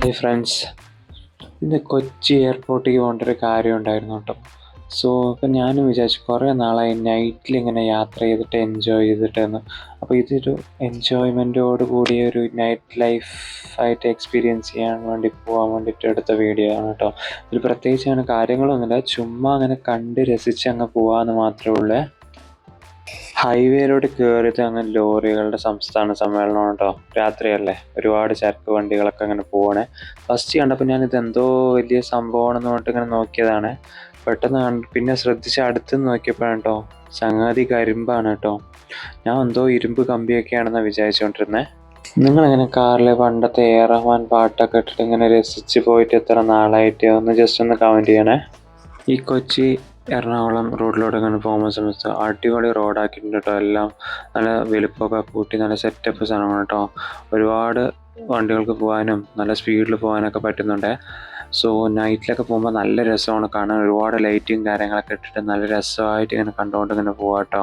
Hi friends ഇന്ന് കൊച്ചി എയർപോർട്ടിലേക്ക് പോകേണ്ട ഒരു കാര്യം ഉണ്ടായിരുന്നു കേട്ടോ. സോ അപ്പം ഞാനും വിചാരിച്ചു കുറേ നാളായി നൈറ്റിൽ ഇങ്ങനെ യാത്ര ചെയ്തിട്ട് എൻജോയ് ചെയ്തിട്ടെന്ന് അപ്പോൾ ഇതൊരു എൻജോയ്മെന്റോട് കൂടിയ ഒരു നൈറ്റ് ലൈഫ് ആയിട്ട് എക്സ്പീരിയൻസ് ചെയ്യാൻ വേണ്ടി പോകാൻ വേണ്ടിയിട്ട് എടുത്ത വീഡിയോ ആണ് കേട്ടോ. ഇതിൽ പ്രത്യേകിച്ച് അങ്ങനെ കാര്യങ്ങളൊന്നുമില്ല. ചുമ്മാ അങ്ങനെ കണ്ട് രസിച്ച് അങ്ങ് പോകാമെന്ന് മാത്രമേ ഉള്ളൂ. ഹൈവേയിലോട്ട് കയറിയിട്ട് അങ്ങനെ ലോറികളുടെ സംസ്ഥാന സമ്മേളനം കേട്ടോ രാത്രിയല്ലേ? ഒരുപാട് ചരക്ക് വണ്ടികളൊക്കെ അങ്ങനെ പോകണേ ഫസ്റ്റ് കണ്ടപ്പോൾ ഞാൻ ഇത് എന്തോ വലിയ സംഭവമാണെന്ന് പറഞ്ഞിട്ട് ഇങ്ങനെ നോക്കിയതാണ്. പെട്ടെന്ന് പിന്നെ ശ്രദ്ധിച്ച് അടുത്ത് നോക്കിയപ്പോഴാണ് കേട്ടോ സംഗതി കരിമ്പാണ് കേട്ടോ ഞാൻ എന്തോ ഇരുമ്പ് കമ്പിയൊക്കെയാണെന്നാണ് വിചാരിച്ചുകൊണ്ടിരുന്നത് നിങ്ങളിങ്ങനെ കാറിലെ പണ്ടത്തെ എ റഹ്മാൻ പാട്ടൊക്കെ ഇട്ടിട്ട് ഇങ്ങനെ രസിച്ച് പോയിട്ട് എത്ര നാളായിട്ട്? ഒന്ന് ജസ്റ്റ് ഒന്ന് കമന്റ് ചെയ്യണേ. ഈ കൊച്ചി എറണാകുളം റോഡിലൂടെ ഇങ്ങനെ പോകുന്ന സമയത്ത് അടിപൊളി റോഡാക്കിയിട്ടുണ്ട് കേട്ടോ എല്ലാം നല്ല വലുപ്പമൊക്കെ കൂട്ടി നല്ല സെറ്റപ്പ് സാധനമാണ് കേട്ടോ ഒരുപാട് വണ്ടികൾക്ക് പോകാനും നല്ല സ്പീഡിൽ പോകാനൊക്കെ പറ്റുന്നുണ്ട്. സോ നൈറ്റിലൊക്കെ പോകുമ്പോൾ നല്ല രസമാണ് കാണാൻ. ഒരുപാട് ലൈറ്റും കാര്യങ്ങളൊക്കെ ഇട്ടിട്ട് നല്ല രസമായിട്ട് ഇങ്ങനെ കണ്ടുകൊണ്ട് ഇങ്ങനെ പോകാം കേട്ടോ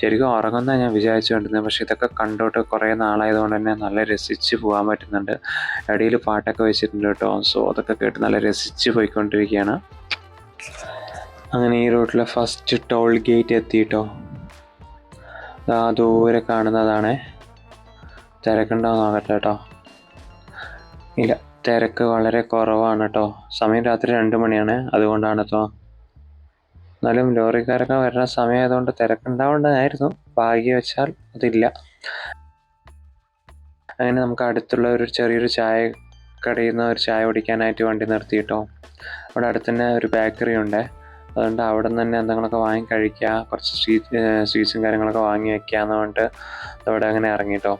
ശരിക്കും ഉറങ്ങുന്ന ഞാൻ വിചാരിച്ചുകൊണ്ടിരുന്നത് പക്ഷേ ഇതൊക്കെ കണ്ടോട്ട് കുറേ നാളായതുകൊണ്ട് തന്നെ നല്ല രസിച്ച് പോകാൻ പറ്റുന്നുണ്ട്. ഇടയിൽ പാട്ടൊക്കെ വെച്ചിട്ടുണ്ട് കേട്ടോ സോ അതൊക്കെ കേട്ട് നല്ല രസിച്ച് പോയിക്കൊണ്ടിരിക്കുകയാണ്. അങ്ങനെ ഈ റൂട്ടിലെ ഫസ്റ്റ് ടോൾ ഗേറ്റ് എത്തിയിട്ടോ ആ ദൂരെ കാണുന്നതാണ്. തിരക്കുണ്ടാവും നോക്കട്ടെ കേട്ടോ. ഇല്ല തിരക്ക് വളരെ കുറവാണ് കേട്ടോ. സമയം രാത്രി രണ്ട് മണിയാണ് അതുകൊണ്ടാണ് കേട്ടോ. എന്നാലും ലോറിക്കാരൊക്കെ വരുന്ന സമയമായതുകൊണ്ട് തിരക്കുണ്ടാവേണ്ടതായിരുന്നു. ഭാഗ്യം വെച്ചാൽ അതില്ല. അങ്ങനെ നമുക്ക് അടുത്തുള്ള ഒരു ചെറിയൊരു ചായ കടയിൽ നിന്ന് ഒരു ചായ കുടിക്കാനായിട്ട് വണ്ടി നിർത്തി കേട്ടോ അവിടെ അടുത്തുതന്നെ ഒരു ബേക്കറി ഉണ്ട്. അതുകൊണ്ട് അവിടെ നിന്ന് തന്നെ എന്തെങ്കിലുമൊക്കെ വാങ്ങി കഴിക്കുക കുറച്ച് സ്വീറ്റ് സ്വീറ്റ്സും കാര്യങ്ങളൊക്കെ വാങ്ങി വെക്കാന്ന് പറഞ്ഞിട്ട് അവിടെ അങ്ങനെ ഇറങ്ങിട്ടോ.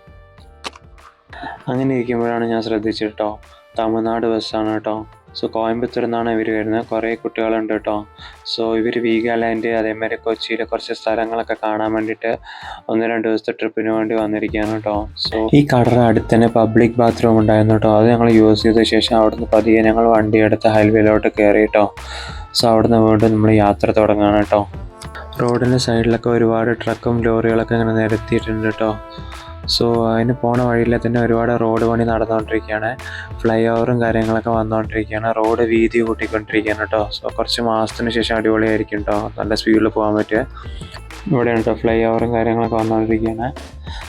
അങ്ങനെ ഇരിക്കുമ്പോഴാണ് ഞാൻ ശ്രദ്ധിച്ചിട്ടോ തമിഴ്നാട് ബസ്സാണ് കേട്ടോ. സോ കോയമ്പത്തൂർ നിന്നാണ് ഇവർ വരുന്നത്. കുറേ കുട്ടികളുണ്ട് കേട്ടോ. സോ ഇവർ വീഗാലാൻഡ് അതേമാതിരി കൊച്ചിയിലെ കുറച്ച് സ്ഥലങ്ങളൊക്കെ കാണാൻ വേണ്ടിയിട്ട് ഒന്ന് രണ്ട് ദിവസത്തെ ട്രിപ്പിന് വേണ്ടി വന്നിരിക്കുകയാണ് കേട്ടോ. സോ ഈ കടയുടെ അടുത്ത് തന്നെ പബ്ലിക് ബാത്റൂം ഉണ്ടായിരുന്നു കേട്ടോ. അത് ഞങ്ങൾ യൂസ് ചെയ്ത ശേഷം അവിടുന്ന് പതിയെ ഞങ്ങൾ വണ്ടി എടുത്ത് ഹൈവേയിലോട്ട് കയറി കേട്ടോ. സോ അവിടുന്ന് വീണ്ടും നമ്മൾ യാത്ര തുടങ്ങുകയാണ് കേട്ടോ റോഡിന്റെ സൈഡിലൊക്കെ ഒരുപാട് ട്രക്കും ലോറികളൊക്കെ ഇങ്ങനെ നിരത്തിയിട്ടുണ്ട് കേട്ടോ സോ അതിന് പോണ വഴിയിൽ തന്നെ ഒരുപാട് റോഡ് പണി നടന്നുകൊണ്ടിരിക്കുകയാണ് ഫ്ലൈ ഓവറും കാര്യങ്ങളൊക്കെ വന്നുകൊണ്ടിരിക്കുകയാണ് റോഡ് വീതി കൂട്ടിക്കൊണ്ടിരിക്കുകയാണ് കേട്ടോ സോ കുറച്ച് മാസത്തിന് ശേഷം അടിപൊളിയായിരിക്കും കേട്ടോ നല്ല സ്പീഡിൽ പോകാൻ പറ്റുക. ഇവിടെയാണ് കേട്ടോ ഫ്ലൈ ഓവറും കാര്യങ്ങളൊക്കെ വന്നുകൊണ്ടിരിക്കുകയാണ്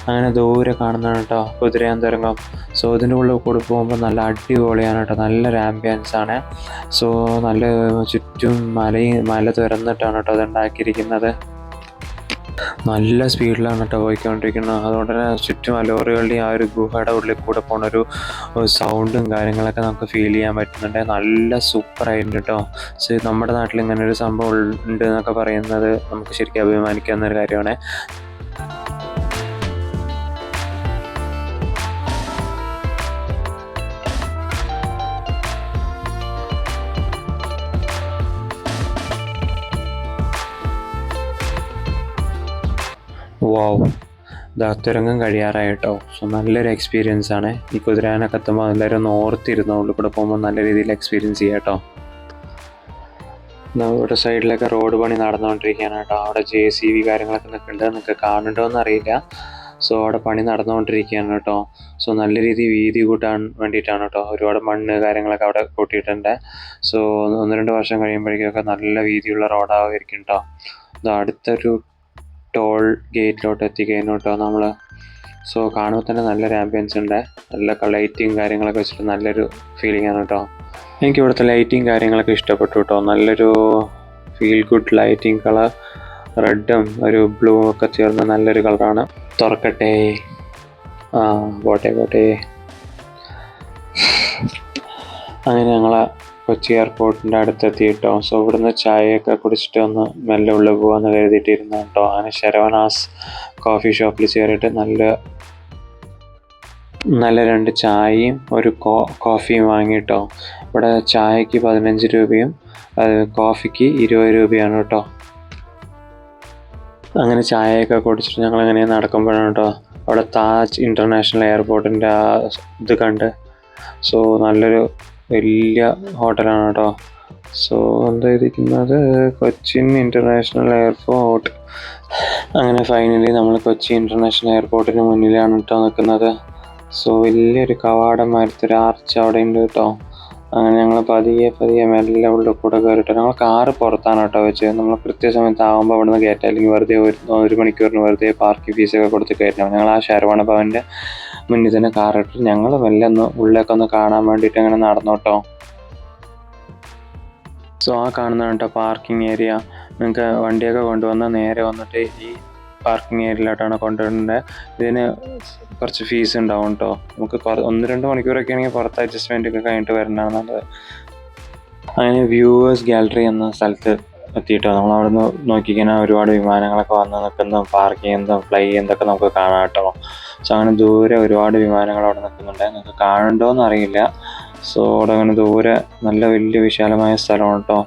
അങ്ങനെ ദൂരെ കാണുന്നതാണ് കേട്ടോ കുതിരയാന്തരംഗം. സോ ഇതിന്റെ ഉള്ളിൽ കൂടി പോകുമ്പോൾ നല്ല അടിപൊളിയാണ് കേട്ടോ നല്ലൊരു ആംബിയൻസ് ആണ്. സോ നല്ല ചുറ്റും മലയും മല തുരന്നിട്ടാണ് കേട്ടോ അത് ഉണ്ടാക്കിയിരിക്കുന്നത്. നല്ല സ്പീഡിലാണ് കേട്ടോ പോയിക്കൊണ്ടിരിക്കുന്നത്. അതുകൊണ്ട് തന്നെ ചുറ്റും അലോറികളുടെയും ലോറികളുടെയും ആ ഒരു ഗുഹയുടെ ഉള്ളിൽ കൂടെ പോണ ഒരു സൗണ്ടും കാര്യങ്ങളൊക്കെ നമുക്ക് ഫീൽ ചെയ്യാൻ പറ്റുന്നുണ്ട്. നല്ല സൂപ്പർ ആയിട്ടുണ്ട് കേട്ടോ നമ്മുടെ നാട്ടിൽ ഇങ്ങനെ ഒരു സംഭവം ഉണ്ട് എന്നൊക്കെ പറയുന്നത് നമുക്ക് ശരിക്കും അഭിമാനിക്കാവുന്ന ഒരു കാര്യമാണ്. വാവ് ഇതാ കഴിയാറായി കഴിയാറായിട്ടോ. സോ നല്ലൊരു എക്സ്പീരിയൻസ് ആണ്. ഈ കുതിരാനൊക്കെ എത്തുമ്പോൾ എല്ലാവരും ഒന്ന് ഓർത്തിരുന്നു? ഇവിടെ പോകുമ്പോൾ നല്ല രീതിയിൽ എക്സ്പീരിയൻസ് ചെയ്യാം കേട്ടോ ഇവിടെ സൈഡിലൊക്കെ റോഡ് പണി നടന്നുകൊണ്ടിരിക്കുകയാണ് കേട്ടോ. അവിടെ ജെ സി ബി കാര്യങ്ങളൊക്കെ നിൽക്കുന്നുണ്ട് നിങ്ങൾക്ക് കാണുന്നുണ്ടോ എന്ന് അറിയില്ല. സോ അവിടെ പണി നടന്നുകൊണ്ടിരിക്കുകയാണ് കേട്ടോ. സോ നല്ല രീതിയിൽ വീതി കൂട്ടാൻ വേണ്ടിയിട്ടാണ് കേട്ടോ. ഒരുപാട് മണ്ണ് കാര്യങ്ങളൊക്കെ അവിടെ കൂട്ടിയിട്ടുണ്ട്. സോ ഒന്ന് രണ്ട് വർഷം കഴിയുമ്പോഴേക്കൊക്കെ നല്ല വീതിയുള്ള റോഡായിരിക്കും കേട്ടോ. അടുത്തൊരു ടോൾ ഗേറ്റിലോട്ട് എത്തിക്കഴിഞ്ഞു കേട്ടോ നമ്മൾ സോ കാണുമ്പോൾ തന്നെ നല്ലൊരു ആംബിയൻസ് ഉണ്ട്. നല്ല ലൈറ്റിങ് കാര്യങ്ങളൊക്കെ വെച്ചിട്ട് നല്ലൊരു ഫീലിംഗ് ആണ് കേട്ടോ എനിക്ക് ഇവിടുത്തെ ലൈറ്റിങ് കാര്യങ്ങളൊക്കെ ഇഷ്ടപ്പെട്ടു കേട്ടോ നല്ലൊരു ഫീൽ ഗുഡ് ലൈറ്റിംഗ് കളർ റെഡും ഒരു ബ്ലൂ ഒക്കെ ചേർന്ന നല്ലൊരു കളറാണ് തുറക്കട്ടെ. ആ പോട്ടെ പോട്ടെ. അങ്ങനെ ഞങ്ങൾ കൊച്ചി എയർപോർട്ടിന്റെ അടുത്തെത്തി കേട്ടോ സോ ഇവിടുന്ന് ചായയൊക്കെ കുടിച്ചിട്ട് ഒന്ന് മെല്ലെ ഉള്ളിൽ പോകാമെന്ന് കരുതിയിട്ടിരുന്നു കേട്ടോ. അങ്ങനെ ശരവണാസ് കോഫി ഷോപ്പിൽ കയറിയിട്ട് നല്ല നല്ല രണ്ട് ചായയും ഒരു കോ കോഫിയും വാങ്ങിയിട്ടോ ഇവിടെ ചായക്ക് പതിനഞ്ച് രൂപയും കോഫിക്ക് ഇരുപത് രൂപയാണ് കേട്ടോ. അങ്ങനെ ചായയൊക്കെ കുടിച്ചിട്ട് ഞങ്ങൾ അങ്ങനെ നടക്കുമ്പോഴാണ് കേട്ടോ. അവിടെ താജ് ഇന്റർനാഷണൽ എയർപോർട്ടിന്റെ ആ ഇത് കണ്ട്. സോ നല്ലൊരു വലിയ ഹോട്ടലാണ് കേട്ടോ സോ എന്താ ഇരിക്കുന്നത് കൊച്ചിൻ ഇന്റർനാഷണൽ എയർപോർട്ട്. അങ്ങനെ ഫൈനലി നമ്മൾ കൊച്ചി ഇന്റർനാഷണൽ എയർപോർട്ടിന് മുന്നിലാണ് കേട്ടോ നിൽക്കുന്നത് സോ വലിയൊരു കവാടം മരത്തൊരു ആർച്ച് അവിടെ ഉണ്ട് കേട്ടോ അങ്ങനെ ഞങ്ങൾ പതിയെ പതിയെ മെല്ലെ ഉള്ളിൽ കൂടെ കയറിയിട്ട് ഞങ്ങൾ കാറ് പുറത്താണ് കേട്ടോ വെച്ചത്. നമ്മൾ കൃത്യസമയത്ത് ആകുമ്പോൾ അവിടെ നിന്ന് കയറ്റാം അല്ലെങ്കിൽ വെറുതെ ഒരു ഒരു മണിക്കൂറിന് വെറുതെ പാർക്കിംഗ് ഫീസൊക്കെ കൊടുത്ത് കയറ്റണം. ഞങ്ങൾ ആ ശരവണ ഭവന്റെ മുന്നിൽ തന്നെ കാർ ഇട്ട് ഞങ്ങൾ മെല്ലെ ഒന്ന് ഉള്ളിലേക്ക് ഒന്ന് കാണാൻ വേണ്ടിയിട്ട് അങ്ങനെ നടന്നു കേട്ടോ. സോ ആ കാണുന്നതാണ് കേട്ടോ പാർക്കിംഗ് ഏരിയ നിങ്ങൾക്ക് വണ്ടിയൊക്കെ കൊണ്ടുവന്ന് നേരെ വന്നിട്ട് ഈ പാർക്കിംഗ് ഏരിയയിലോട്ടാണ് കൊണ്ടുവരേണ്ടത് ഇതിന് കുറച്ച് ഫീസ് ഉണ്ടാവും കേട്ടോ നമുക്ക് ഒന്ന് രണ്ട് മണിക്കൂറൊക്കെ ആണെങ്കിൽ പുറത്ത് അഡ്ജസ്റ്റ്മെന്റ് ഒക്കെ കഴിഞ്ഞിട്ട് വരണതാണ് നല്ലത്. അങ്ങനെ വ്യൂവേഴ്സ് ഗാലറി എന്ന സ്ഥലത്ത് എത്തിയിട്ടോ. നമ്മൾ അവിടെ നിന്ന് നോക്കിക്കഴിഞ്ഞാൽ ഒരുപാട് വിമാനങ്ങളൊക്കെ വന്ന് നിൽക്കുന്നതും പാർക്ക് ചെയ്യുന്നതും ഫ്ലൈ ചെയ്യുന്നതൊക്കെ നമുക്ക് കാണാം കേട്ടോ സോ അങ്ങനെ ദൂരെ ഒരുപാട് വിമാനങ്ങൾ അവിടെ നിൽക്കുന്നുണ്ട്. നിങ്ങൾക്ക് കാണണ്ടോന്ന് അറിയില്ല സോ അവിടെ അങ്ങനെ ദൂരെ നല്ല വലിയ വിശാലമായ സ്ഥലമാണ് കേട്ടോ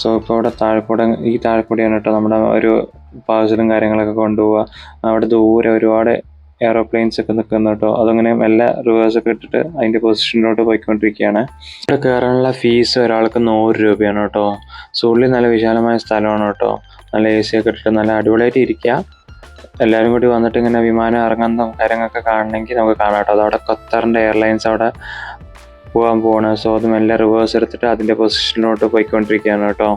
സോ ഇപ്പോൾ ഇവിടെ താഴെക്കൂടെ ഈ താഴെക്കൂടെയാണ് കേട്ടോ നമ്മുടെ ഒരു പാഴ്സലും കാര്യങ്ങളൊക്കെ കൊണ്ടുപോവുക. അവിടെ ദൂരെ ഒരുപാട് എയറോപ്ലെയിൻസ് ഒക്കെ നിൽക്കുന്ന കേട്ടോ. അതങ്ങനെ എല്ലാ റിവേഴ്സ് ഒക്കെ ഇട്ടിട്ട് അതിന്റെ പൊസിഷനിലോട്ട് പോയിക്കൊണ്ടിരിക്കുകയാണ്. ഇവിടെ കയറാനുള്ള ഫീസ് ഒരാൾക്ക് നൂറ് രൂപയാണ് കേട്ടോ. സൂളിൽ നല്ല വിശാലമായ സ്ഥലമാണ് കേട്ടോ. നല്ല എ സി ഒക്കെ ഇട്ടിട്ട് നല്ല അടിപൊളിയായിട്ട് ഇരിക്കുക. എല്ലാവരും കൂടി വന്നിട്ട് ഇങ്ങനെ വിമാനം ഇറങ്ങുന്ന കാര്യങ്ങളൊക്കെ കാണണമെങ്കിൽ നമുക്ക് കാണാം കേട്ടോ. അതവിടെ ഖത്തറിന്റെ എയർലൈൻസ് അവിടെ പോകാൻ പോവാണ്. സോ അതും എല്ലാം റിവേഴ്സ് എടുത്തിട്ട് അതിന്റെ പൊസിഷനിലോട്ട് പോയിക്കൊണ്ടിരിക്കുകയാണ് കേട്ടോ.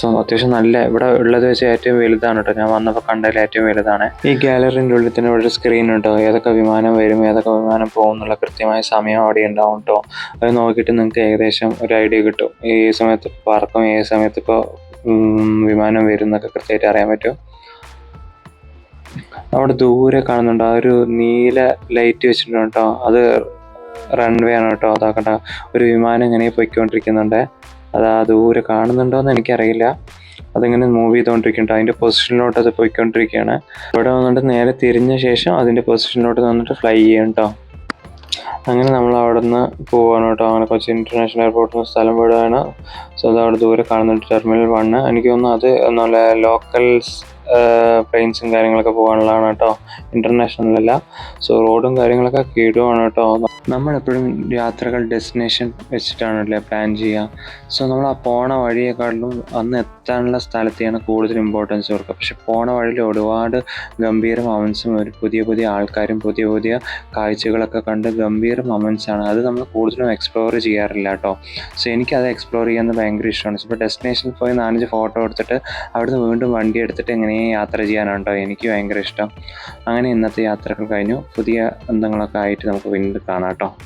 സോ അത്യാവശ്യം നല്ല ഇവിടെ ഉള്ളത് വെച്ച് ഏറ്റവും വലുതാണ് കേട്ടോ ഞാൻ വന്നപ്പോൾ കണ്ടതിൽ ഏറ്റവും വലുതാണ്. ഈ ഗാലറിന്റെ ഉള്ളിൽ തന്നെ ഇവിടെ സ്ക്രീൻ ഉണ്ടോ? ഏതൊക്കെ വിമാനം വരും? ഏതൊക്കെ വിമാനം പോകും എന്നുള്ള കൃത്യമായ സമയം അവിടെ ഉണ്ടാവും കേട്ടോ അത് നോക്കിയിട്ട് നിങ്ങൾക്ക് ഏകദേശം ഒരു ഐഡിയ കിട്ടും. ഈ സമയത്ത് പറക്കും ഏത് സമയത്ത് ഇപ്പോൾ വിമാനം വരും എന്നൊക്കെ കൃത്യമായിട്ട് അറിയാൻ പറ്റും. അവിടെ ദൂരെ കാണുന്നുണ്ട്. ആ ഒരു നീല ലൈറ്റ് വെച്ചിട്ടുണ്ട് കേട്ടോ അത് റൺവേ ആണ് കേട്ടോ അതാക്കണ്ട ഒരു വിമാനം ഇങ്ങനെ പൊയ്ക്കൊണ്ടിരിക്കുന്നുണ്ട്. അത് ആ ദൂരെ കാണുന്നുണ്ടോയെന്ന് എനിക്കറിയില്ല. അതിങ്ങനെ മൂവ് ചെയ്തുകൊണ്ടിരിക്കുന്നുണ്ട് അതിന്റെ പൊസിഷനിലോട്ട് അത് പോയിക്കൊണ്ടിരിക്കുകയാണ്. ഇവിടെ വന്നിട്ട് നേരെ തിരിഞ്ഞ ശേഷം അതിന്റെ പൊസിഷനിലോട്ട് വന്നിട്ട് ഫ്ലൈ ചെയ്യണം കേട്ടോ അങ്ങനെ നമ്മൾ അവിടെ നിന്ന് പോവാണ് കേട്ടോ അങ്ങനെ കൊച്ചി ഇന്റർനാഷണൽ എയർപോർട്ടിൽ നിന്ന് സ്ഥലം വിടുകയാണ്. സോ അത് അവിടെ ദൂരെ കാണുന്നുണ്ട്. ടെർമിനൽ വണ്ണ് എനിക്ക് തോന്നുന്നു അത് നല്ല ലോക്കൽ പ്ലെയിൻസും കാര്യങ്ങളൊക്കെ പോകാനുള്ളതാണ് കേട്ടോ. ഇന്റർനാഷണൽ അല്ല. സോ റോഡും കാര്യങ്ങളൊക്കെ കേടുവാണ് കേട്ടോ. നമ്മളെപ്പോഴും യാത്രകൾ ഡെസ്റ്റിനേഷൻ വെച്ചിട്ടാണല്ലേ പ്ലാൻ ചെയ്യുക. സോ നമ്മൾ ആ പോണ വഴിയെക്കാട്ടിലും അന്ന് എത്താനുള്ള സ്ഥലത്തെയാണ് കൂടുതൽ ഇമ്പോർട്ടൻസ് കൊടുക്കുക. പക്ഷെ പോണ വഴിയിൽ ഒരുപാട് ഗംഭീര മൊമെൻസും ഒരു പുതിയ പുതിയ ആൾക്കാരും പുതിയ പുതിയ കാഴ്ചകളൊക്കെ കണ്ട് ഗംഭീര മൊമെൻസാണ് അത് നമ്മൾ കൂടുതലും എക്സ്പ്ലോർ ചെയ്യാറില്ല കേട്ടോ. സോ എനിക്കത് എക്സ്പ്ലോർ ചെയ്യാൻ ഭയങ്കര ഇഷ്ടമാണ്. ഇപ്പോൾ ഡെസ്റ്റിനേഷനിൽ പോയി നാലഞ്ച് ഫോട്ടോ എടുത്തിട്ട് അവിടുന്ന് വീണ്ടും വണ്ടി എടുത്തിട്ട് ഇങ്ങനെ യാത്ര ചെയ്യാനാണ് എനിക്ക് ഭയങ്കര ഇഷ്ടം. അങ്ങനെ ഇന്നത്തെ യാത്രകൾ കഴിഞ്ഞു. പുതിയ എന്തെങ്കിലുമൊക്കെ ആയിട്ട് നമുക്ക് വീണ്ടും കാണാം കേട്ടോ.